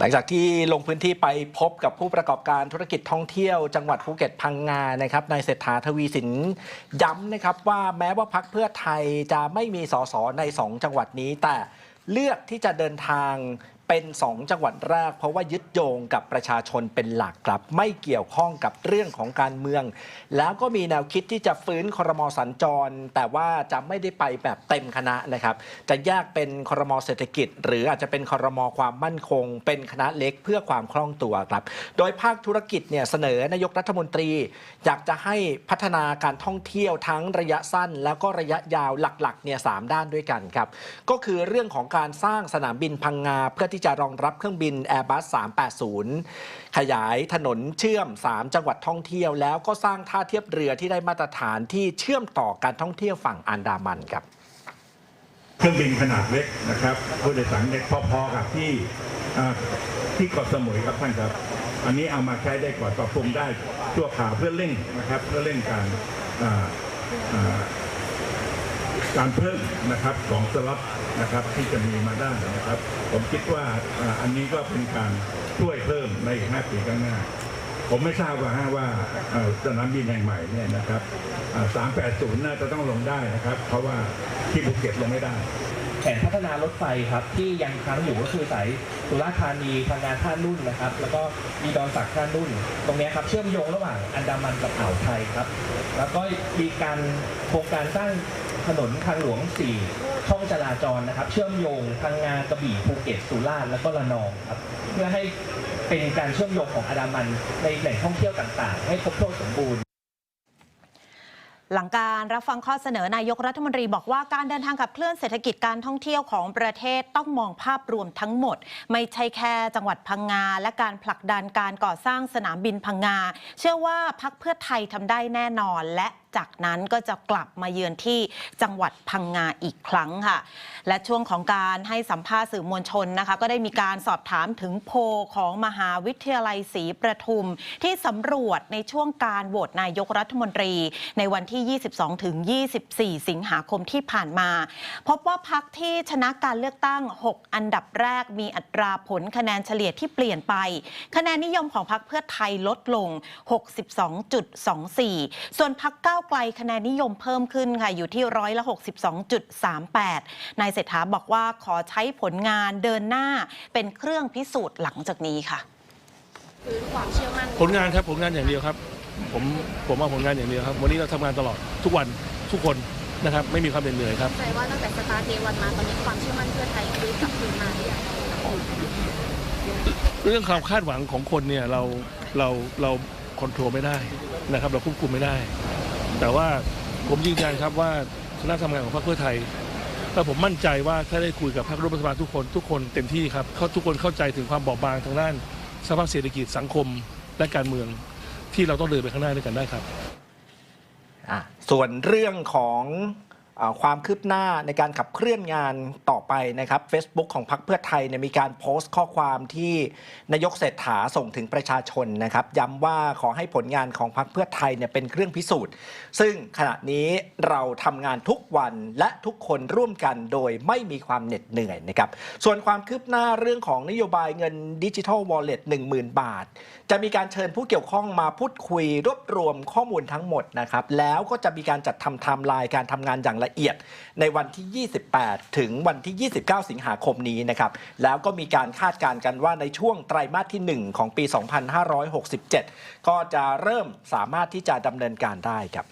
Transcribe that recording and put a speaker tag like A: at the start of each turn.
A: หลังจากที่ลงพื้นที่ไปพบกับผู้ประกอบการธุรกิจท่องเที่ยวจังหวัดภูเก็ตพังงานะครับนายเศรษฐาทวีสินย้ำนะครับว่าแม้ว่าพักเพื่อไทยจะไม่มีสสใน 2 จังหวัดนี้ แต่เลือกที่จะเดินทาง เป็น 2 จังหวัดแรก เพราะว่ายึดโยงกับประชาชนเป็นหลักครับไม่เกี่ยวข้องกับเรื่องของการเมือง แล้วก็มีแนวคิดที่จะฟื้นครมสัญจร แต่ว่าจะไม่ได้ไปแบบเต็มคณะนะครับ จะแยกเป็นครมเศรษฐกิจ หรืออาจจะเป็นครมความมั่นคง เป็นคณะเล็กเพื่อความคล่องตัวครับ โดยภาคธุรกิจเนี่ยเสนอนายกรัฐมนตรี อยากจะให้พัฒนาการท่องเที่ยวทั้งระยะสั้น แล้วก็ระยะยาวหลักๆเนี่ยสามด้านด้วยกันครับก็คือเรื่องของการสร้างสนามบินพังงาเพื่อที่จะรองรับเครื่องบิน Airbus 380 ขยายถนนเชื่อม 3 จังหวัดท่องเที่ยว แล้วก็สร้างท่าเทียบเรือที่ได้มาตรฐานที่เชื่อมต่อการท่องเที่ยวฝั่งอันดามันครับ
B: เครื่องบินขนาดเล็กนะครับผู้โดยสารเล็กพอๆกับที่ที่เกาะสมุยครับท่านครับ อันนี้เอามาใช้ได้ก่อนปรับปรุงได้ชั่วคราวเพื่อเร่งนะครับ เพื่อเร่งการ การเพิ่มนะครับของสล็อตนะครับที่จะมีมาได้นะครับ ผมคิดว่าอันนี้ก็เป็นการช่วยเพิ่มในอีก5ปีข้างหน้า ผมไม่ทราบว่าว่าสนามบินแห่งใหม่เนี่ยนะครับ380 น่าจะต้องลงได้นะครับ เพราะว่าที่ภูเก็ตลงไม่ได้
C: แผนพัฒนารถไฟครับที่ยังค้างอยู่ก็คือสายสุราษฎร์ธานีพังงาท่านุ่นนะครับ แล้วก็มีดอนสักท่านุ่น ตรงนี้ครับเชื่อมโยงระหว่างอันดามันกับอ่าวไทยครับ แล้วก็มีการโครงการสร้าง ถนนทางหลวง 4 ช่องจราจรนะครับ เชื่อมโยงพังงากระบี่ภูเก็ตสุราษฎร์แล้วก็ระนองครับเพื่อให้เป็นการเชื่อมโยงของอันดามันในแหล่งท่องเที่ยวต่างๆ ให้ครบถ้วนสมบูรณ์
D: หลังการรับฟังข้อเสนอนายกรัฐมนตรีบอกว่าการเดินทางขับเคลื่อนเศรษฐกิจการท่องเที่ยวของประเทศต้องมองภาพรวมทั้งหมด ไม่ใช่แค่จังหวัดพังงา และการผลักดันการก่อสร้างสนามบินพังงา เชื่อว่าพักเพื่อไทยทำได้แน่นอนและจากนั้นก็จะกลับมาเยือนที่จังหวัดพังงาอีกครั้งค่ะ และช่วงของการให้สัมภาษณ์สื่อมวลชนนะคะ ก็ได้มีการสอบถามถึงโพลของมหาวิทยาลัยศรีประทุม ที่สำรวจในช่วงการโหวตนายกรัฐมนตรี ในวันที่ 22ถึง24 สิงหาคมที่ผ่านมา พบว่าพักที่ชนะการเลือกตั้ง 6 อันดับแรกมีอัตราผลคะแนนเฉลี่ยที่เปลี่ยนไป คะแนนนิยมของพักเพื่อไทยลดลง 62.24 ส่วนพักเก้าวไกลคะแนนนิยมเพิ่มขึ้นค่ะอยู่ที่ร้อยละ 62.38 นายเศรษฐาบอกว่าขอใช้ผลงานเดินหน้าเป็นเครื่องพิสูจน์หลังจากนี้ค่ะ
E: คือความเชื่อมั่น
F: ผลงานครับผลงานอย่างเดียวครับ ผมผมเอาผลงานอย่างเดียวครับ วันนี้เราทำงานตลอดทุกวันทุกคนนะครับ ไม่มีความเหน็ดเหนื่อยครับ
E: ใจว่าตั้งแต่สตาร์ทเดย์วันมาตอนนี้ความเชื่อมั่นเพื่อไทยคือกลับคืนมาหรือยัง
F: เรื่องความคาดหวังของคนเนี่ยเราเราเราคอนโทรลไม่ได้นะครับ เราควบคุมไม่ได้ แต่ว่าผมยืนยันครับว่าคณะทำงานของพรรคเพื่อไทยและผมมั่นใจว่าถ้าได้คุยกับพรรคร่วมรัฐบาลทุกคนทุกคนเต็มที่ครับเขาทุกคนเข้าใจถึงความบอบบางทางด้านสภาพเศรษฐกิจสังคมและการเมืองที่เราต้องเดินไปข้างหน้าด้วยกันได้ครับ
A: ส่วนเรื่องของ ความคืบหน้าในการขับเคลื่อนงานต่อไปนะครับ Facebook ของพรรคเพื่อไทยเนี่ยมีการโพสต์ข้อความที่นายกเศรษฐาส่งถึงประชาชนนะครับ ย้ำว่าขอให้ผลงานของพรรคเพื่อไทยเนี่ยเป็นเครื่องพิสูจน์ ซึ่งขณะนี้เราทำงานทุกวันและทุกคนร่วมกันโดยไม่มีความเหน็ดเหนื่อยนะครับ ส่วนความคืบหน้าเรื่องของนโยบายเงินดิจิทัลวอลเล็ต10,000บาท จะมีการเชิญผู้เกี่ยวข้องมาพูดคุยรวบรวมข้อมูลทั้งหมดนะครับแล้วก็จะมีการจัดทำไทม์ไลน์การทำงานอย่างละละเอียดในวันที่ 28 ถึงวันที่ 29 สิงหาคมนี้นะครับ แล้วก็มีการคาดการณ์กันว่าในช่วงไตรมาสที่ 1 ของปี 2567 ก็จะเริ่มสามารถที่จะดำเนินการได้ครับ